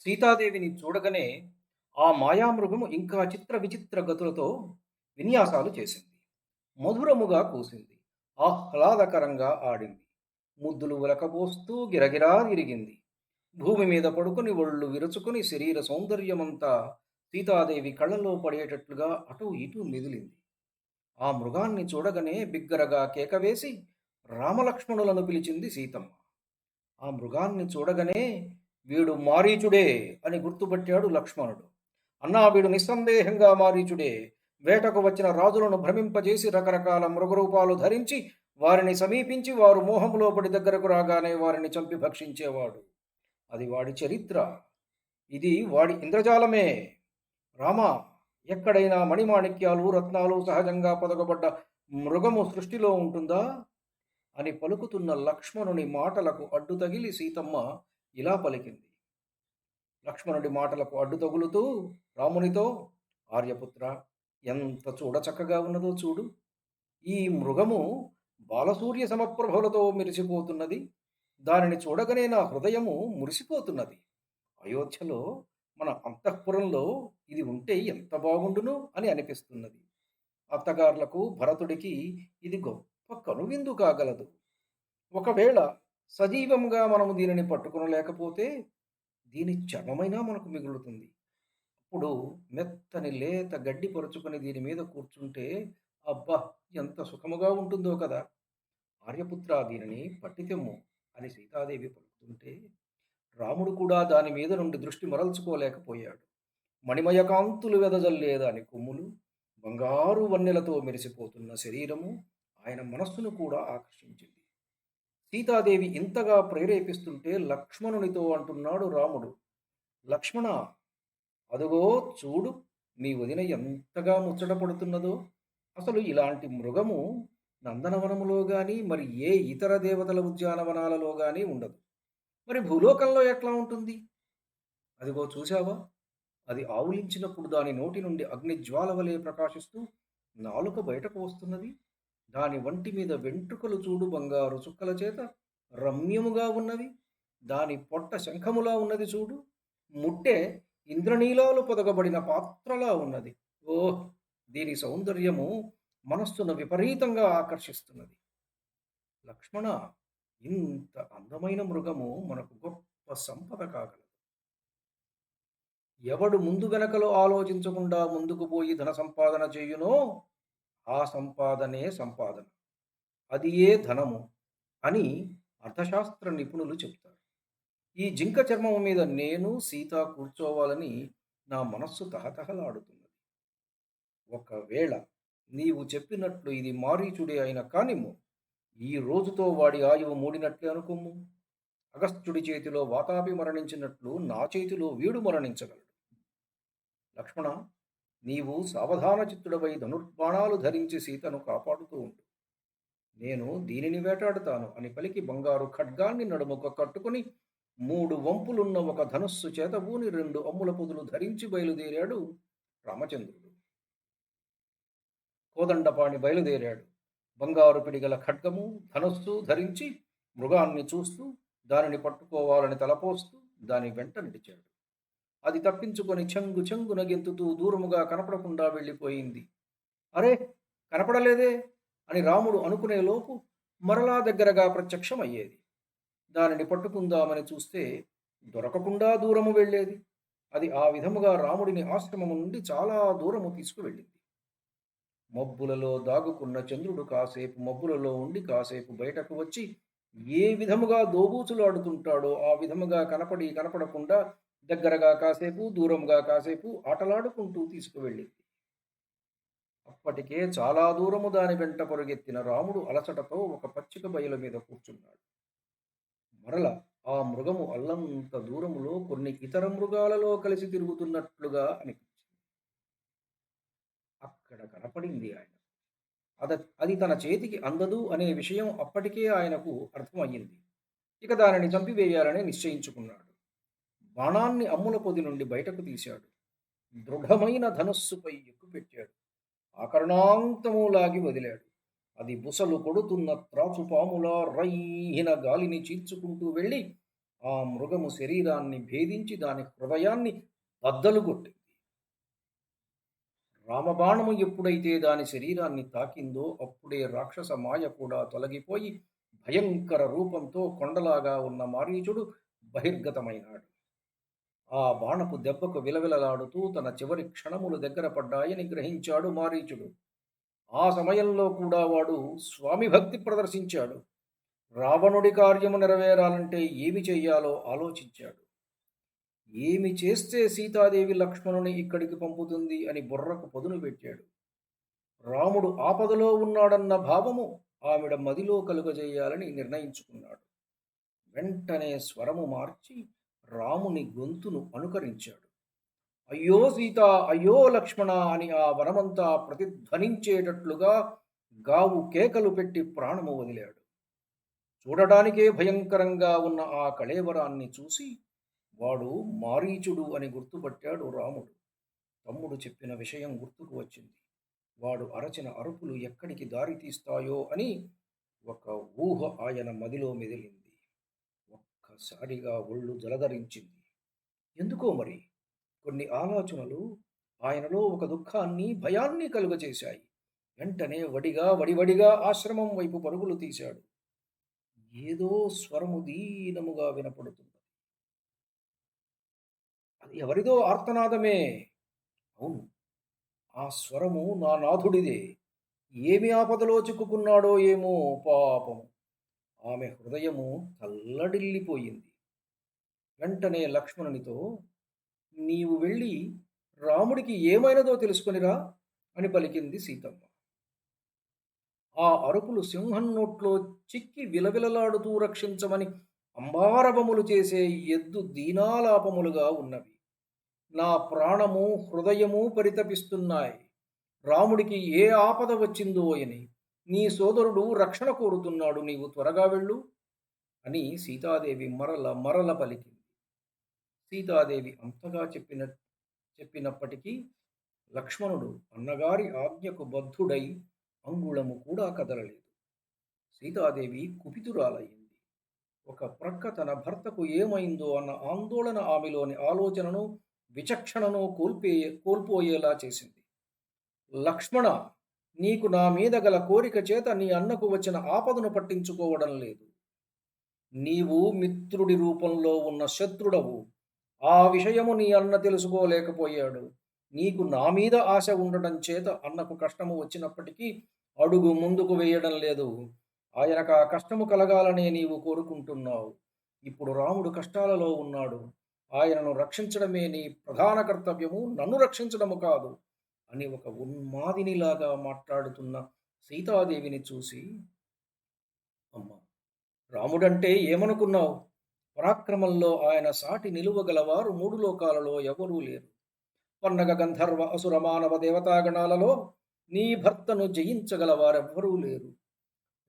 సీతాదేవిని చూడగానే ఆ మాయామృగము ఇంకా చిత్ర విచిత్ర గతులతో విన్యాసాలు చేసింది. మధురముగా కూసింది. ఆహ్లాదకరంగా ఆడింది. ముద్దులు ఉలకబోస్తూ గిరగిరా తిరిగింది. భూమి మీద పడుకుని ఒళ్ళు విరుచుకుని శరీర సౌందర్యమంతా సీతాదేవి కళ్ళలో పడేటట్లుగా అటూ ఇటూ మెదిలింది. ఆ మృగాన్ని చూడగానే బిగ్గరగా కేకవేసి రామలక్ష్మణులను పిలిచింది సీతమ్మ. ఆ మృగాన్ని చూడగానే వీడు మారీచుడే అని గుర్తుపట్టాడు లక్ష్మణుడు. అన్నా వీడు నిస్సందేహంగా మారీచుడే. వేటకు వచ్చిన రాజులను భ్రమింపజేసి రకరకాల మృగరూపాలు ధరించి వారిని సమీపించి వారు మోహంలో పడి దగ్గరకు రాగానే వారిని చంపి భక్షించేవాడు. అది వాడి చరిత్ర. ఇది వాడి ఇంద్రజాలమే. రామ ఎక్కడైనా మణిమాణిక్యాలు రత్నాలు సహజంగా పొదగబడ్డ మృగము సృష్టిలో ఉంటుందా? అని పలుకుతున్న లక్ష్మణుని మాటలకు అడ్డు తగిలి సీతమ్మ ఇలా పలికింది. లక్ష్మణుడి మాటలకు అడ్డు తగులుతూ రామునితో ఆర్యపుత్ర ఎంత చూడచక్కగా ఉన్నదో చూడు. ఈ మృగము బాలసూర్య సమప్రభలతో మెరిసిపోతున్నది. దానిని చూడగానే నా హృదయము మురిసిపోతున్నది. అయోధ్యలో మన అంతఃపురంలో ఇది ఉంటే ఎంత బాగుండును? అని అనిపిస్తున్నది. అత్తగారులకు భరతుడికి ఇది గొప్ప కనువిందు కాగలదు. ఒకవేళ సజీవంగా మనము దీనిని పట్టుకునలేకపోతే దీని చర్మమైనా మనకు మిగులుతుంది. అప్పుడు మెత్తని లేత గడ్డి పరుచుకొని దీని మీద కూర్చుంటే అబ్బా! ఎంత సుఖముగా ఉంటుందో కదా! ఆర్యపుత్ర దీనిని పట్టితెమ్ము అని సీతాదేవి పలుకుతుంటే రాముడు కూడా దాని మీద నుండి దృష్టి మరల్చుకోలేకపోయాడు. మణిమయ కాంతులు వెదజల్లే దాని కొమ్ములు బంగారు వన్నెలతో మెరిసిపోతున్న శరీరము ఆయన మనస్సును కూడా ఆకర్షించింది. సీతాదేవి ఇంతగా ప్రేరేపిస్తుంటే లక్ష్మణునితో అంటున్నాడు రాముడు. లక్ష్మణ అదుగో చూడు నీ వదిన ఎంతగా ముచ్చటపడుతున్నదో అసలు ఇలాంటి మృగము నందనవనములో గాని మరి ఏ ఇతర దేవతల ఉద్యానవనాలలో కానీ ఉండదు. మరి భూలోకంలో ఎట్లా ఉంటుంది? అదిగో చూశావా? అది ఆవులించినప్పుడు దాని నోటి నుండి అగ్నిజ్వాల వలె ప్రకాశిస్తూ నాలుక బయటకు వస్తున్నది. దాని వంటి మీద వెంట్రుకలు చూడు బంగారు చుక్కల చేత రమ్యముగా ఉన్నవి. దాని పొట్ట శంఖములా ఉన్నది చూడు. ముట్టె ఇంద్రనీలాలు పొదగబడిన పాత్రలా ఉన్నది. ఓ దీని సౌందర్యము మనస్సును విపరీతంగా ఆకర్షిస్తున్నది. లక్ష్మణ ఇంత అందమైన మృగము మనకు గొప్ప సంపద కాగలదు. ఎవడు ముందు వెనకలో ఆలోచించకుండా ముందుకు పోయి ధన సంపాదన చేయునో ఆ సంపాదనే సంపాదన. అది ఏ ధనము అని అర్థశాస్త్ర నిపుణులు చెప్తారు. ఈ జింక చర్మం మీద నేను సీత కూర్చోవాలని నా మనస్సు తహతహలాడుతున్నది. ఒకవేళ నీవు చెప్పినట్లు ఇది మారీచుడే అయిన కానిమ్ము ఈ రోజుతో వాడి ఆయువు మూడినట్లే అనుకోము అగస్త్యుడి చేతిలో వాతాపి మరణించినట్లు నా చేతిలో వీడు మరణించగలడు. లక్ష్మణ నీవు సావధాన చిత్తుడవై ధనుర్బాణాలు ధరించి సీతను కాపాడుతూ ఉండు. నేను దీనిని వేటాడుతాను. అని పలికి బంగారు ఖడ్గాన్ని నడుముక కట్టుకుని మూడు వంపులున్న ఒక ధనుస్సు చేతబూని రెండు అమ్ముల పొదులు ధరించి బయలుదేరాడు రామచంద్రుడు. కోదండపాణి బయలుదేరాడు. బంగారు పిడిగల ఖడ్గము ధనుస్సు ధరించి మృగాన్ని చూస్తూ దానిని పట్టుకోవాలని తలపోస్తూ దాని వెంట నడిచాడు. అది తప్పించుకొని చెంగు చెంగున గెంతుతూ దూరముగా కనపడకుండా వెళ్ళిపోయింది. అరే కనపడలేదే? అని రాముడు అనుకునే లోపు మరలా దగ్గరగా ప్రత్యక్షమయ్యేది. దానిని పట్టుకుందామని చూస్తే దొరకకుండా దూరము వెళ్ళేది. అది ఆ విధముగా రాముడిని ఆశ్రమము నుండి చాలా దూరము తీసుకువెళ్ళింది. మబ్బులలో దాగుకున్న చంద్రుడు కాసేపు మబ్బులలో ఉండి కాసేపు బయటకు వచ్చి ఏ విధముగా దోబూచులాడుతుంటాడో ఆ విధముగా కనపడి కనపడకుండా దగ్గరగా కాసేపు దూరంగా కాసేపు ఆటలాడుకుంటూ తీసుకువెళ్ళింది. అప్పటికే చాలా దూరము దాని వెంట పొరుగెత్తిన రాముడు అలసటతో ఒక పచ్చిక బయలు మీద కూర్చున్నాడు. మరల ఆ మృగము అల్లంత దూరములో కొన్ని ఇతర మృగాలలో కలిసి తిరుగుతున్నట్లుగా అనిపించింది. అక్కడ కనపడింది ఆయన. అద అది తన చేతికి అందదు అనే విషయం అప్పటికే ఆయనకు అర్థమయ్యింది. ఇక దానిని చంపివేయాలని నిశ్చయించుకున్నాడు. బాణాన్ని అమ్ముల పొది నుండి బయటకు తీశాడు. దృఢమైన ధనస్సుపై ఎక్కుపెట్టాడు ఆకరణాంతము లాగి వదిలాడు. అది బుసలు కొడుతున్న త్రాచుపాములా రైహిన గాలిని చీల్చుకుంటూ వెళ్ళి ఆ మృగము శరీరాన్ని భేదించి దాని హృదయాన్ని బద్దలు కొట్టింది. రామబాణము ఎప్పుడైతే దాని శరీరాన్ని తాకిందో అప్పుడే రాక్షస మాయ కూడా తొలగిపోయి భయంకర రూపంతో కొండలాగా ఉన్న మారీచుడు బహిర్గతమైనాడు. ఆ బాణపు దెబ్బకు విలవిలలాడుతూ తన చివరి క్షణములు దగ్గర పడ్డాయని గ్రహించాడు మారీచుడు. ఆ సమయంలో కూడా వాడు స్వామి భక్తి ప్రదర్శించాడు. రావణుడి కార్యము నెరవేరాలంటే ఏమి చెయ్యాలో ఆలోచించాడు. ఏమి చేస్తే సీతాదేవి లక్ష్మణుని ఇక్కడికి పంపుతుంది అని బుర్రకు పదును పెట్టాడు. రాముడు ఆపదలో ఉన్నాడన్న భావము ఆవిడ మదిలో కలుగజేయాలని నిర్ణయించుకున్నాడు. వెంటనే స్వరము మార్చి రాముని గొంతును అనుకరించాడు. అయ్యో సీత అయ్యో లక్ష్మణ అని ఆ వనమంతా ప్రతిధ్వనించేటట్లుగా గావు కేకలు పెట్టి ప్రాణము వదిలాడు. చూడడానికే భయంకరంగా ఉన్న ఆ కళేవరాన్ని చూసి వాడు మారీచుడు అని గుర్తుపట్టాడు రాముడు. తమ్ముడు చెప్పిన విషయం గుర్తుకు వచ్చింది. వాడు అరచిన అరుపులు ఎక్కడికి దారి తీస్తాయో అని ఒక ఊహ ఆయన మదిలో మెదిలింది. ఒక్కసారిగా ఒళ్ళు జలధరించింది. ఎందుకో మరి? కొన్ని ఆలోచనలు ఆయనలో ఒక దుఃఖాన్ని భయాన్ని కలుగచేశాయి వెంటనే వడిగా వడివడిగా ఆశ్రమం వైపు పరుగులు తీశాడు. ఏదో స్వరము దీనముగా వినపడుతుంది అది ఎవరిదో ఆర్తనాదమే. అవును ఆ స్వరము నా నాథుడిదే. ఏమి ఆపదలో చిక్కుకున్నాడో ఏమో పాపము. ఆమె హృదయము తల్లడిల్లిపోయింది. వెంటనే లక్ష్మణునితో నీవు వెళ్ళి రాముడికి ఏమైనదో తెలుసుకొనిరా అని పలికింది సీతమ్మ. ఆ అరుపులు సింహం నోట్లో చిక్కి విలవిలలాడుతూ రక్షించమని అంబారవములు చేసే ఎద్దు దీనాలాపములుగా ఉన్నవి. నా ప్రాణము హృదయము పరితపిస్తున్నాయి. రాముడికి ఏ ఆపద వచ్చిందో అని నీ సోదరుడు రక్షణ కోరుతున్నాడు నీవు త్వరగా వెళ్ళు అని సీతాదేవి మరల మరల పలికింది. సీతాదేవి అంతగా చెప్పిన చెప్పినప్పటికీ లక్ష్మణుడు అన్నగారి ఆజ్ఞకు బద్ధుడై అంగుళము కూడా కదలలేదు. సీతాదేవి కుపితురాలయ్యింది. ఒక ప్రక్క తన భర్తకు ఏమైందో అన్న ఆందోళన ఆమెలోని ఆలోచనను విచక్షణను కోల్పోయే కోల్పోయేలా చేసింది. లక్ష్మణ నీకు నా మీద గల కోరిక చేత నీ అన్నకు వచ్చిన ఆపదను పట్టించుకోవడం లేదు. నీవు మిత్రుడి రూపంలో ఉన్న శత్రుడవు. ఆ విషయము నీ అన్న తెలుసుకోలేకపోయాడు. నీకు నా మీద ఆశ ఉండటం చేత అన్నకు కష్టము వచ్చినప్పటికీ అడుగు ముందుకు వేయడం లేదు. ఆయనకు ఆ కష్టము కలగాలనే నీవు కోరుకుంటున్నావు. ఇప్పుడు రాముడు కష్టాలలో ఉన్నాడు. ఆయనను రక్షించడమే నీ ప్రధాన కర్తవ్యము. నన్ను రక్షించడము కాదు. అని ఒక ఉన్మాదినిలాగా మాట్లాడుతున్న సీతాదేవిని చూసి అమ్మ రాముడంటే ఏమనుకున్నావు? పరాక్రమంలో ఆయన సాటి నిలువగలవారు మూడు లోకాలలో ఎవరూ లేరు. పన్నగ గంధర్వ అసుర మానవ దేవతాగణాలలో నీ భర్తను జయించగలవారెవ్వరూ లేరు.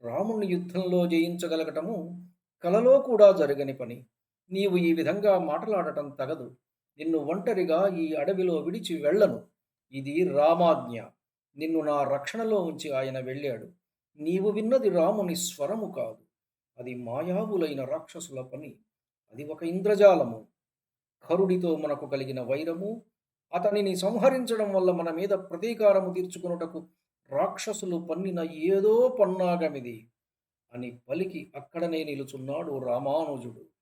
రాముణ్ణి యుద్ధంలో జయించగలగటము కలలో కూడా జరగని పని. నీవు ఈ విధంగా మాట్లాడటం తగదు. నిన్ను ఒంటరిగా ఈ అడవిలో విడిచి వెళ్ళను. ఇది రామాజ్ఞ. నిన్ను నా రక్షణలో ఉంచి ఆయన వెళ్ళాడు. నీవు విన్నది రాముని స్వరము కాదు. అది మాయావులైన రాక్షసుల పని. అది ఒక ఇంద్రజాలము. కరుడితో మనకు కలిగిన వైరము. అతనిని సంహరించడం వల్ల మన మీద ప్రతీకారము తీర్చుకున్నటకు రాక్షసులు పన్నిన ఏదో పన్నాగమిది. అని పలికి అక్కడనే నిలుచున్నాడు రామానుజుడు.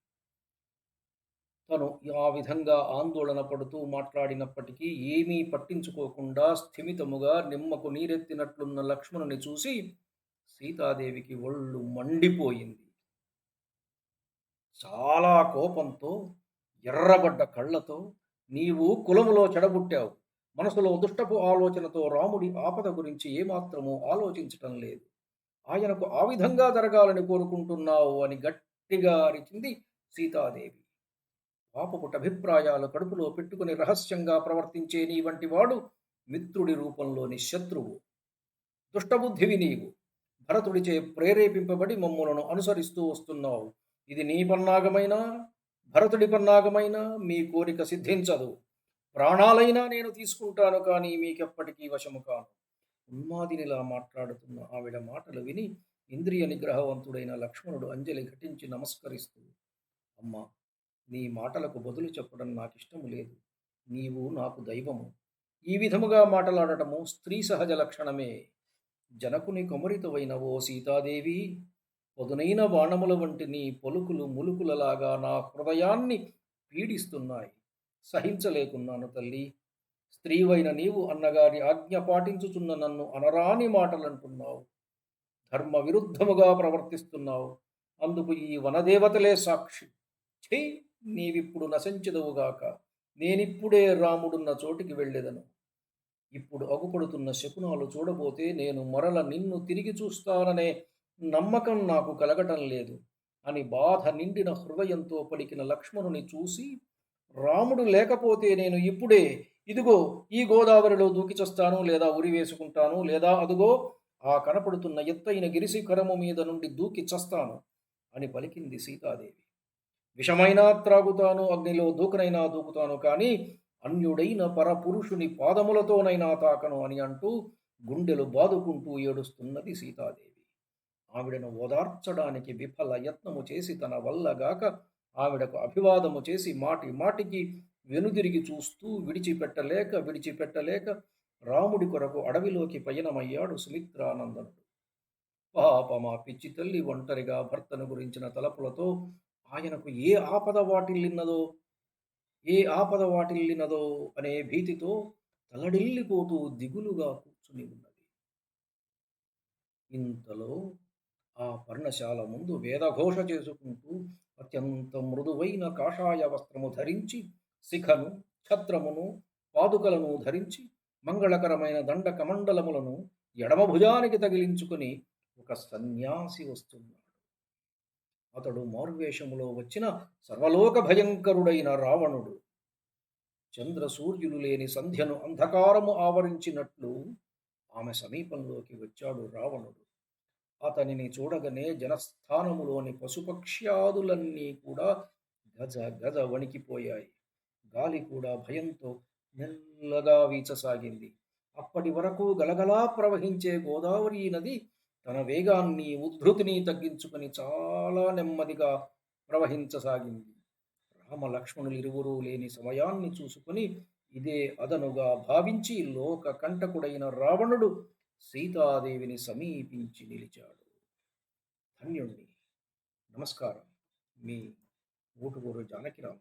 తను ఆ విధంగా ఆందోళన పడుతూ మాట్లాడినప్పటికీ ఏమీ పట్టించుకోకుండా స్థిమితముగా నిమ్మకు నీరెత్తినట్లున్న లక్ష్మణుని చూసి సీతాదేవికి ఒళ్ళు మండిపోయింది. చాలా కోపంతో ఎర్రబడ్డ కళ్ళతో నీవు కులములో చెడబుట్టావు. మనసులో దుష్టపు ఆలోచనతో రాముడి ఆపద గురించి ఏమాత్రమూ ఆలోచించటం లేదు. ఆయనకు ఆ విధంగా జరగాలని కోరుకుంటున్నావు అని గట్టిగా అరిచింది సీతాదేవి. పాపపుట అభిప్రాయాలు కడుపులో పెట్టుకుని రహస్యంగా ప్రవర్తించే నీ వంటి వాడు మిత్రుడి రూపంలోని శత్రువు. దుష్టబుద్ధివి నీవు. భరతుడిచే ప్రేరేపింపబడి మమ్ములను అనుసరిస్తూ వస్తున్నావు. ఇది నీ పన్నాగమైనా? భరతుడి పన్నాగమైనా? మీ కోరిక సిద్ధించదు. ప్రాణాలైనా నేను తీసుకుంటాను కానీ మీకెప్పటికీ వశము కాను. ఉన్మాదినిలా మాట్లాడుతున్న ఆవిడ మాటలు విని ఇంద్రియ నిగ్రహవంతుడైన లక్ష్మణుడు అంజలి ఘటించి నమస్కరిస్తూ అమ్మా నీ మాటలకు బదులు చెప్పడం నాకు ఇష్టము లేదు. నీవు నాకు దైవము. ఈ విధముగా మాటలాడటము స్త్రీ సహజ లక్షణమే. జనకుని కొమరితవైన ఓ సీతాదేవి పొదునైన బాణముల వంటి నీ పలుకులు ములుకులలాగా నా హృదయాన్ని పీడిస్తున్నాయి. సహించలేకున్నాను తల్లి. స్త్రీవైన నీవు అన్నగారి ఆజ్ఞ పాటించుచున్న నన్ను అనరాని మాటలంటున్నావు. ధర్మ విరుద్ధముగా ప్రవర్తిస్తున్నావు. అందుకు ఈ వనదేవతలే సాక్షి. చెయ్యి నీవిప్పుడు నశించదవుగాక. నేనిప్పుడే రాముడున్న చోటికి వెళ్ళేదను. ఇప్పుడు అగుపడుతున్న శకునాలు చూడబోతే నేను మరల నిన్ను తిరిగి చూస్తాననే నమ్మకం నాకు కలగటం లేదు అని బాధ నిండిన హృదయంతో పలికిన లక్ష్మణుని చూసి రాముడు లేకపోతే నేను ఇప్పుడే ఇదిగో ఈ గోదావరిలో దూకిచస్తాను లేదా ఉరి వేసుకుంటాను లేదా అదుగో ఆ కనపడుతున్న ఎత్తైన గిరిశిఖరము మీద నుండి దూకి చస్తాను అని పలికింది సీతాదేవి. విషమైనా త్రాగుతాను అగ్నిలో దూకనైనా దూకుతాను కానీ అన్యుడైన పరపురుషుని పాదములతోనైనా తాకను అని అంటూ గుండెలు బాదుకుంటూ ఏడుస్తున్నది సీతాదేవి. ఆవిడను ఓదార్చడానికి విఫల యత్నము చేసి తన వల్లగాక ఆవిడకు అభివాదము చేసి మాటి మాటికి వెనుదిరిగి చూస్తూ విడిచిపెట్టలేక విడిచిపెట్టలేక రాముడి కొరకు అడవిలోకి పయనమయ్యాడు సుమిత్రానందనుడు. పాప మా పిచ్చి తల్లి ఒంటరిగా భర్తను గురించిన తలపులతో ఆయనకు ఏ ఆపద వాటిల్లినదో ఏ ఆపద వాటిల్లినదో అనే భీతితో తలడిల్లిపోతూ దిగులుగా కూర్చుని ఉన్నది. ఇంతలో ఆ పర్ణశాల ముందు వేదఘోష చేసుకుంటూ అత్యంత మృదువైన కాషాయ వస్త్రము ధరించి శిఖను ఛత్రమును పాదుకలను ధరించి మంగళకరమైన దండ కమండలములను ఎడమ భుజానికి తగిలించుకుని ఒక సన్యాసి వస్తున్నాడు. అతడు మారువేషములో వచ్చిన సర్వలోక భయంకరుడైన రావణుడు. చంద్ర సూర్యులు లేని సంధ్యను అంధకారము ఆవరించినట్లు ఆమె సమీపంలోకి వచ్చాడు రావణుడు. అతనిని చూడగానే జనస్థానములోని పశుపక్ష్యాదులన్నీ కూడా గజ గజ వణికిపోయాయి. గాలి కూడా భయంతో మెల్లగా వీచసాగింది. అప్పటి వరకు గలగలా ప్రవహించే గోదావరి నది తన వేగాన్ని ఉద్ధృతిని తగ్గించుకొని చాలా నెమ్మదిగా ప్రవహించసాగింది. రామ లక్ష్మణులు లేని సమయాన్ని చూసుకొని ఇదే అదనుగా భావించి లోక కంటకుడైన రావణుడు సీతాదేవిని సమీపించి నిలిచాడు. ధన్యుణ్ణి. నమస్కారం. మీ ఊటుగూరు జానకిరామ